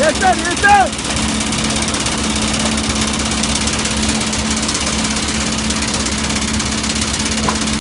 Yeter yeter.